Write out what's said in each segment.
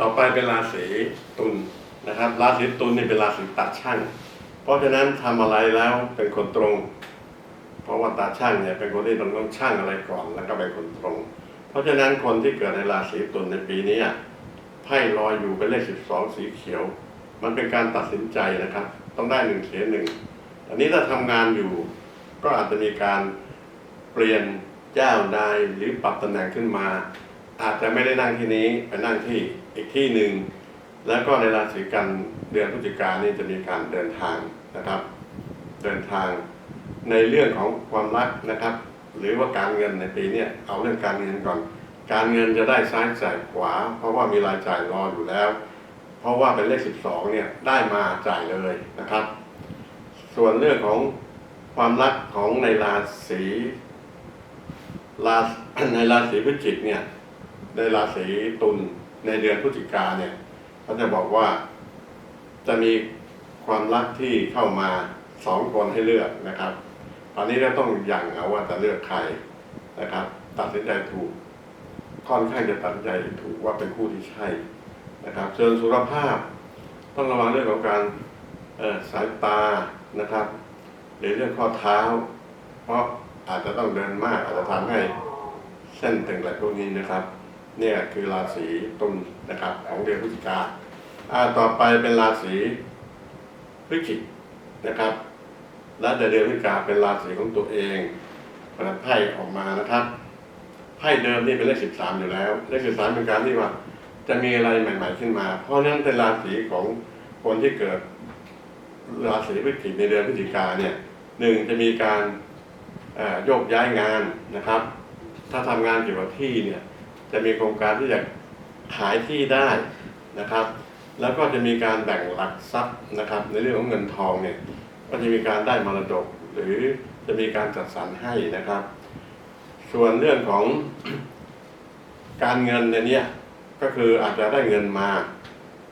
ต่อไปเป็นราศีตุลนะครับ ราศีตุลนี่เป็นราศีตัดช่าง เพราะฉะนั้นทำอะไรแล้วเป็นคนตรง เพราะว่าตาช่างเนี่ยเป็นคนที่ต้องต้องช่างอะไรก่อนแล้วก็เป็นคนตรง เพราะฉะนั้นคนที่เกิดในราศีตุลในปีนี้อะไพ่ลอยอยู่เป็นเลขสิบสองสีเขียว มันเป็นการตัดสินใจนะครับ ต้องได้หนึ่งเสียหนึ่งอันนี้ถ้าทำงานอยู่ก็อาจจะมีการเปลี่ยนเจ้านายหรือปรับตำแหน่งขึ้นมา อาจจะไม่ได้นั่งที่นี้ไปนั่งที่อีกที่หนึ่งแล้วก็ในราศีกันเดือนพฤศจิกายนนี่จะมีการเดินทางนะครับ เดินทางในเรื่องของความรักนะครับ หรือว่าการเงินในปีนี้เอาเรื่องการเงินก่อน การเงินจะได้ซ้ายจ่ายขวา เพราะว่ามีรายจ่ายรออยู่แล้ว เพราะว่าเป็นเลข 12เนี่ยได้มาจ่ายเลยนะครับ ส่วนเรื่องของความรักของในราศีราในราศีพฤศจิกเนี่ย ในราศีตุลในเดือนพฤศจิกาเนี่ยเขาจะบอกว่าจะมีความรักที่เข้ามาสองคนให้เลือกนะครับ ตอนนี้เราต้องยังเอาว่าจะเลือกใครนะครับ ตัดสินใจถูก ค่อนข้างจะตัดสินใจถูกว่าเป็นคู่ที่ใช่นะครับส่วนสุขภาพ ต้องระวังเรื่องของการสายตานะครับหรือเรื่องข้อเท้า เพราะอาจจะต้องเดินมากอาจจะทำให้เส้นตึงอะไรพวกนี้นะครับ เนี่ยคือราศีตุลนะครับของเดือนพฤศจิกาอ่าต่อไปเป็นราศีพฤศจิกนะครับ และเดือนพฤศจิกาเป็นราศีของตัวเองเปิดไพ่ออกมานะครับไพ่เดิมนี่เป็นเลขสิบสามอยู่แล้ว เลขสิบสามเป็นการที่ว่า จะมีอะไรใหม่ ๆ ขึ้นมา เพราะนั้นเป็นราศีของคนที่เกิดราศีพฤศจิกในเดือนพฤศจิกาเนี่ยหนึ่งจะมีการโยกย้ายงานนะครับ ถ้าทำงานเกี่ยวกับที่เนี่ย จะมีโครงการที่จะขายที่ได้นะครับ แล้วก็จะมีการแบ่งหลักทรัพย์นะครับ ในเรื่องของเงินทองเนี่ยก็จะมีการได้มรดก หรือจะมีการจัดสรรให้นะครับ ส่วนเรื่องของการเงินในเนี้ยก็คืออาจจะได้เงินมา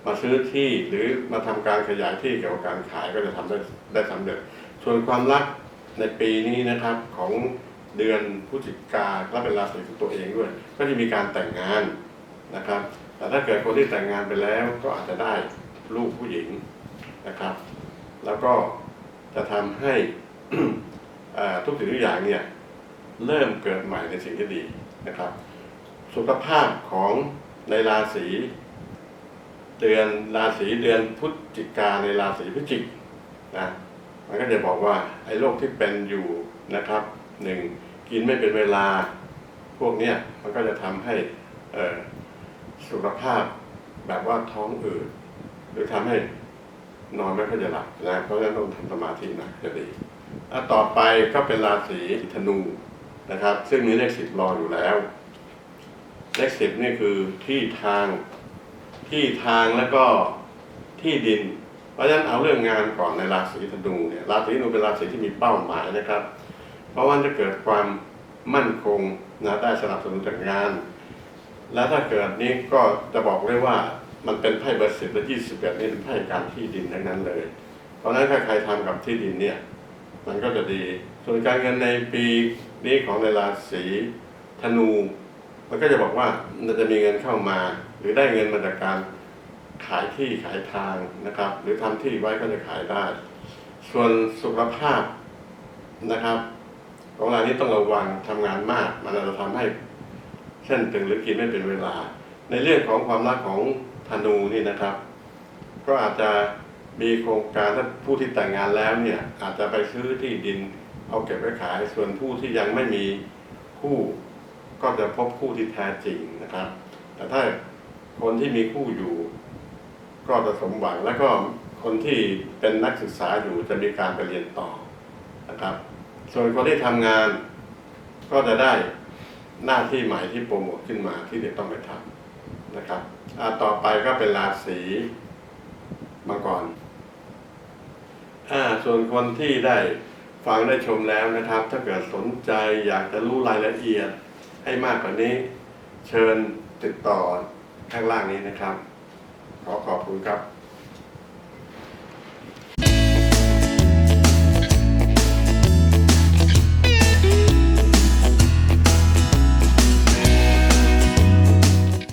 มาซื้อที่หรือมาทำการขยายที่เกี่ยวกับการขายก็จะทำได้ได้สำเร็จ ส่วนความรักในปีนี้นะครับของ เดือนพฤศจิกาและเป็นราศีของตัวเองด้วย ก็จะมีการแต่งงานนะครับ แต่ถ้าเกิดคนที่แต่งงานไปแล้วก็อาจจะได้ลูกผู้หญิงนะครับ แล้วก็จะทำให้ทุกสิ่งทุกอย่างเนี่ยเริ่มเกิดใหม่ในสิ่งที่ดีนะครับ สุขภาพของในราศีเดือนราศีเดือนพฤศจิกาในราศีพฤศจิกนะมันก็จะบอกว่าไอ้โรคที่เป็นอยู่นะครับ หนึ่งกินไม่เป็นเวลาพวกเนี้ยมันก็จะทำให้เอสุขภาพแบบว่าท้องอืดหรือทำให้นอนไม่ค่อยจะหลับนะเพราะฉะนั้นต้องทำสมาธินะจะดีอะต่อไปก็เป็นราศีธนูนะครับ ซึ่งมีเลขสิบรออยู่แล้ว เลขสิบนี่คือที่ทางที่ทางแล้วก็ที่ดิน เพราะฉะนั้นเอาเรื่องงานก่อนในราศีธนูเนี่ยราศีธนูเป็นราศีที่มีเป้าหมายนะครับ เพราะว่าจะเกิดความมั่นคงนะได้สนับสนุนจากงาน แล้วถ้าเกิดนี้ก็จะบอกเลยว่ามันเป็นไพ่เบอร์สิบและยี่สิบเอ็ดนี่เป็นไพ่การที่ดินทั้งนั้นเลย เพราะนั้นถ้าใครทำกับที่ดินเนี่ย มันก็จะดี ส่วนการเงินในปีนี้ของในราศีธนู มันก็จะบอกว่ามันจะมีเงินเข้ามา หรือได้เงินมาจากการขายที่ขายทางนะครับ หรือทำที่ไว้ก็จะขายได้ ส่วนสุขภาพนะครับ ของเรานี้ต้องระวังทำงานมาก มันอาจจะทำให้เส้นตึงหรือกินไม่เป็นเวลา ในเรื่องของความรักของธนูนี่นะครับ ก็อาจจะมีโครงการถ้าผู้ที่แต่งงานแล้วเนี่ย อาจจะไปซื้อที่ดินเอาเก็บไว้ขาย ส่วนผู้ที่ยังไม่มีคู่ ก็จะพบคู่ที่แท้จริงนะครับ แต่ถ้าคนที่มีคู่อยู่ ก็จะสมหวังแล้วก็คนที่เป็นนักศึกษาอยู่จะมีการไปเรียนต่อนะครับ ส่วนคนที่ทำงานก็จะได้หน้าที่ใหม่ที่โปรโมทขึ้นมาที่เดี๋ยวต้องไปทำนะครับอต่อไปก็เป็นราศีมังกรส่วนคนที่ได้ฟังได้ชมแล้วนะครับ ถ้าเกิดสนใจอยากจะรู้รายละเอียดให้มากกว่านี้ เชิญติดต่อข้างล่างนี้นะครับ ขอขอบคุณครับ